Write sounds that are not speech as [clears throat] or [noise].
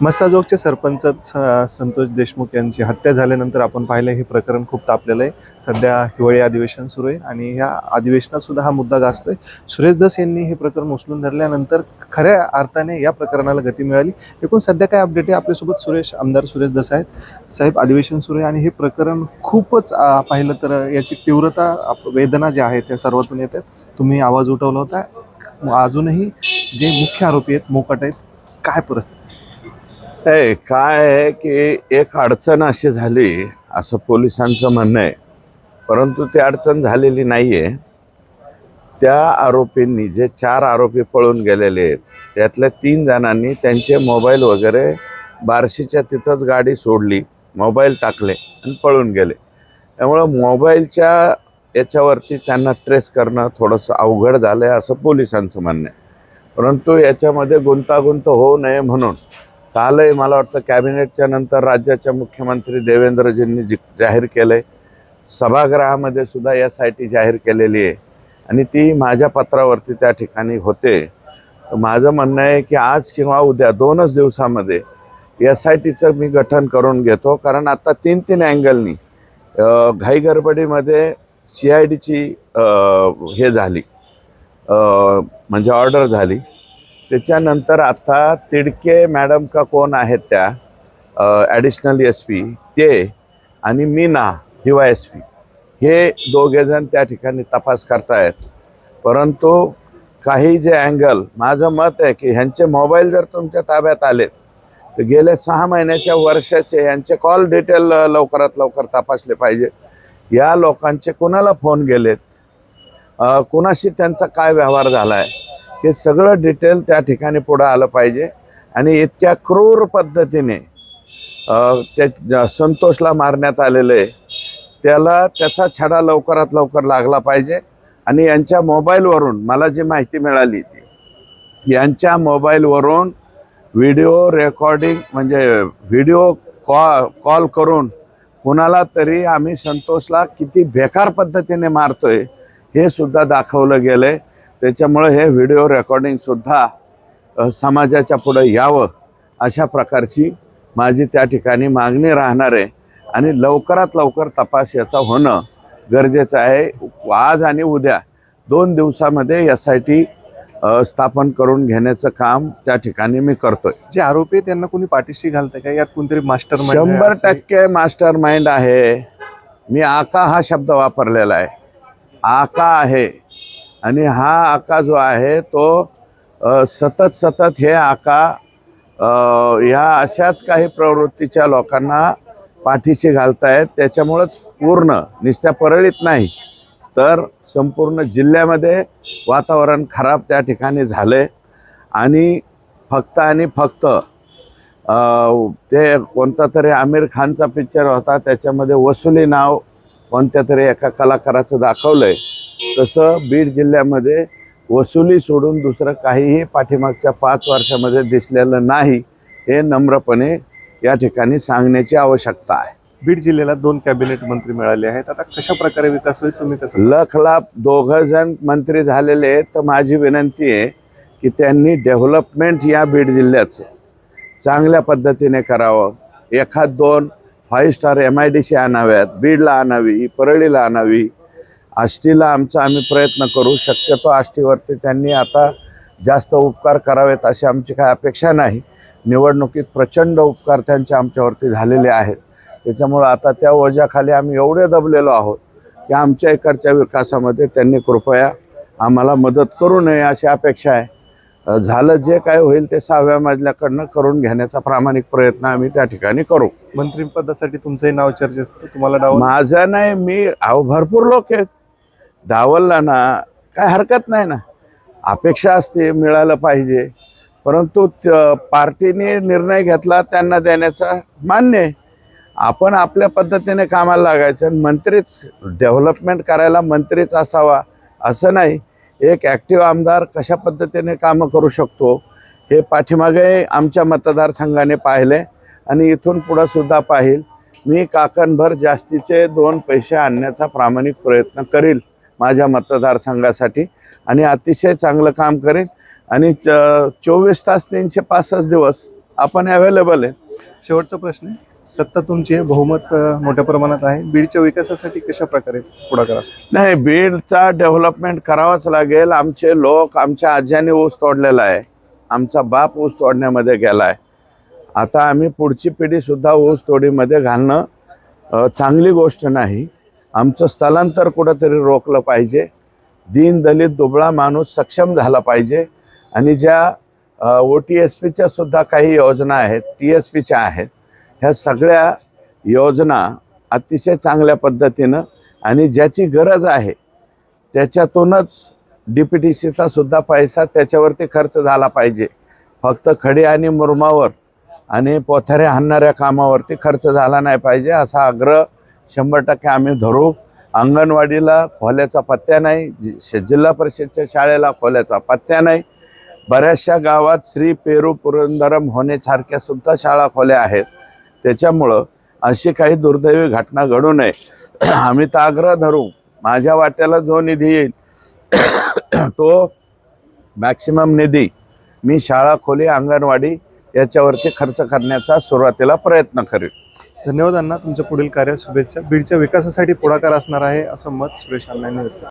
मस्साजोगचे सरपंच स- संतोष देशमुख यांची हत्या झाल्यानंतर आपण पाहिलं हे प्रकरण खूप तापलेलं आहे. सध्या हिवाळी अधिवेशन सुरू आहे आणि ह्या अधिवेशनात सुद्धा हा मुद्दा गाजतोय. सुरेश दस यांनी हे प्रकरण उचलून धरल्यानंतर खऱ्या अर्थाने या प्रकरणाला गती मिळाली. एकूण सध्या काय अपडेट आहे? आपल्यासोबत सुरेश आमदार सुरेश दस आहेत. साहेब अधिवेशन सुरू आहे आणि हे प्रकरण खूपच पाहिलं तर याची तीव्रता वेदना ज्या आहेत त्या सर्वातून येतात तुम्ही आवाज उठवला होता. अजूनही जे मुख्य आरोपी आहेत मोकट आहेत काय परिस्थिती? नाही काय आहे की एक अडचण अशी झाली असं पोलिसांचं म्हणणं आहे. परंतु ती अडचण झालेली नाही आहे त्या आरोपींनी जे चार आरोपी पळून गेलेले आहेत त्यातल्या तीन जणांनी त्यांचे मोबाईल वगैरे बार्शीच्या तिथंच गाडी सोडली मोबाईल टाकले आणि पळून गेले. त्यामुळं मोबाईलच्या याच्यावरती त्यांना ट्रेस करणं थोडंसं अवघड झालं आहे असं पोलिसांचं म्हणणं आहे. परंतु याच्यामध्ये गुंतागुंत होऊ नये म्हणून कालही मला वाटतं कॅबिनेटच्या नंतर राज्याच्या मुख्यमंत्री देवेंद्रजींनी जी जाहीर केलं आहे सभागृहामध्ये सुद्धा एस आय टी जाहीर केलेली आहे. आणि ती माझ्या पत्रावरती त्या ठिकाणी होते. माझं म्हणणं आहे की आज किंवा उद्या दोनच दिवसामध्ये एस आय टीचं मी गठन करून घेतो. कारण आता तीन तीन अँगलनी घाईगडबडीमध्ये सी आय डीची हे झाली. म्हणजे ऑर्डर झाली. त्याच्यानंतर आता तिडके मॅडम का कोण आहेत त्या? ॲडिशनल एस पी ते आणि मीना हिवा एस पी हे दोघेजण त्या ठिकाणी तपास करतायत. परंतु काही जे अँगल माझं मत आहे की ह्यांचे मोबाईल जर तुमच्या ताब्यात आलेत तर गेल्या सहा महिन्याच्या वर्षाचे यांचे कॉल डिटेल लवकरात लवकर तपासले पाहिजेत या लोकांचे कुणाला फोन गेलेत? कुणाशी त्यांचा काय व्यवहार झाला आहे हे सगळं डिटेल त्या ठिकाणी पुढं आलं पाहिजे. आणि इतक्या क्रूर पद्धतीने त्या संतोषला मारण्यात आलेलं आहे. त्याला त्याचा छडा लवकरात लवकर लागला पाहिजे. आणि यांच्या मोबाईलवरून मला जी माहिती मिळाली ती यांच्या मोबाईलवरून व्हिडिओ रेकॉर्डिंग म्हणजे व्हिडिओ कॉ कॉल करून कुणाला तरी आम्ही संतोषला किती बेकार पद्धतीने मारतोय हे सुद्धा दाखवलं गेलं आहे त्याच्यामुळं हे व्हिडिओ रेकॉर्डिंगसुद्धा समाजाच्या पुढं यावं अशा प्रकारची माझी त्या ठिकाणी मागणी राहणार आहे. आणि लवकरात लवकर तपास याचा होणं गरजेचं आहे. आज आणि उद्या दोन दिवसामध्ये एस आय टी स्थापन करून घेण्याचं काम त्या ठिकाणी मी करतोय. जे आरोपी आहेत त्यांना कोणी पाठीशी घालतंय का? यात कोणतरी मास्टर शंभर टक्के मास्टर माइंड आहे. मी आका हा शब्द वापरलेला आहे. आका आहे. आणि हा आका जो आहे तो सतत सतत हे आका ह्या अशाच काही प्रवृत्तीच्या लोकांना पाठीशी घालतायत. त्याच्यामुळंच पूर्ण नुसत्या परळीत नाही तर संपूर्ण जिल्ह्यामध्ये वातावरण खराब त्या ठिकाणी झालं आणि फक्त आणि फक्त ते कोणता तरी आमिर खानचा पिक्चर होता त्याच्यामध्ये वसुली नाव कोणत्या तरी एका कलाकाराचं दाखवलं आहे तसं बीड जिल्ह्यामध्ये वसुली सोडून दुसरं काहीही पाठीमागच्या पाच वर्षामध्ये दिसलेलं नाही हे नम्रपणे या ठिकाणी सांगण्याची आवश्यकता आहे. बीड जिल्ह्याला दोन कॅबिनेट मंत्री मिळाले आहेत. आता कशा प्रकारे विकास होईल तुम्ही कसं लख लाभ दोघं जण मंत्री झालेले आहेत. तर माझी विनंती आहे की त्यांनी डेव्हलपमेंट या बीड जिल्ह्याचं चांगल्या पद्धतीने करावं. एखाद दोन five star M I D C आणाव्यात. बीडला आणावी परळीला आणावी. आष्टीला आमचा आम्ही प्रयत्न करू शक्यतो आष्टीवरती त्यांनी आता जास्त उपकार करावेत अशी आमची काय अपेक्षा नाही. निवडणुकीत प्रचंड उपकार त्यांचे आमच्यावरती झालेले आहेत. त्याच्यामुळं आता त्या ओझ्याखाली आम्ही एवढे दबलेलो आहोत की आमच्या इकडच्या विकासामध्ये त्यांनी कृपया आम्हाला मदत करू नये अशी अपेक्षा आहे. झालं जे काय होईल ते सहाव्या मजल्याकडनं करून घेण्याचा प्रामाणिक प्रयत्न आम्ही त्या ठिकाणी करू. मंत्रिपदासाठी तुमचंही नाव चर्चेत. तुम्हाला माझं नाही मी अहो भरपूर लोक आहेत. धावलला ना काय हरकत नाही ना. अपेक्षा असते मिळालं पाहिजे. परंतु पार्टीने निर्णय घेतला त्यांना देण्याचा मान्य आहे. आपण आपल्या पद्धतीने कामाला लागायचं आणि मंत्रीच डेव्हलपमेंट करायला मंत्रीच असावा असं नाही. एक ॲक्टिव्ह आमदार कशा पद्धतीने कामं करू शकतो हे पाठीमागे आमच्या मतदारसंघाने पाहिले आणि इथून पुढंसुद्धा पाहिल. मी काकणभर जास्तीचे दोन पैसे आणण्याचा प्रामाणिक प्रयत्न करील. माझ्या मतदारसंघासाठी. आणि अतिशय चांगलं काम करेन. आणि चोवीस तास तीनशे पासष्ट दिवस आपण अवेलेबल आहे शेवटचा प्रश्न आहे. सत्ता तुमची आहे बहुमत अ, मोठ्या प्रमाणात आहे. बीडच्या विकासासाठी कशा प्रकारे पुढाकार असतो? नाही बीडचा डेव्हलपमेंट करावाच लागेल. आमचे लोक आमच्या आज्याने ऊस तोडलेला आहे. आमचा बाप ऊस तोडण्यामध्ये गेला आहे. आता आम्ही पुढची पिढी सुद्धा ऊस तोडीमध्ये घालणं अ, चांगली गोष्ट नाही. आमचं स्थलांतर कुठंतरी रोखलं पाहिजे. दीन दलित दुबळा माणूस सक्षम झाला पाहिजे. आणि ज्या ओ टी एस पीच्या सुद्धा काही योजना आहेत टी एस पीच्या आहेत ह्या सगळ्या योजना अतिशय चांगल्या पद्धतीनं आणि ज्याची गरज आहे त्याच्यातूनच डी पी टी सीचा सुद्धा पैसा त्याच्यावरती खर्च झाला पाहिजे. फक्त खडी आणि मुरमावर आणि पोथारे हाणणाऱ्या कामावरती खर्च झाला नाही पाहिजे असा आग्रह शंभर टक्के आम्ही धरू. अंगणवाडीला खोल्याचा पत्त्या नाही जि- जिल्हा परिषदच्या शाळेला खोल्याचा पत्त्या नाही. बऱ्याचशा गावात श्री पेरू पुरंदरम होण्यासारख्या सुद्धा शाळा खोल्या आहेत. त्याच्यामुळं अशी काही दुर्दैवी घटना घडू नये. [clears throat] आम्ही तर आग्रह धरू माझ्या वाट्याला जो निधी येईल [clears throat] तो मॅक्सिमम निधी मी शाळा खोली अंगणवाडी याच्यावरती खर्च करण्याचा सुरुवातीला प्रयत्न करेन. धन्यवाद अण्णा. तुमच्या पुढील कार्यात शुभेच्छा. बीडच्या विकासासाठी पुढाकार असणार आहे असं मत सुरेश अण्णांनी व्यक्त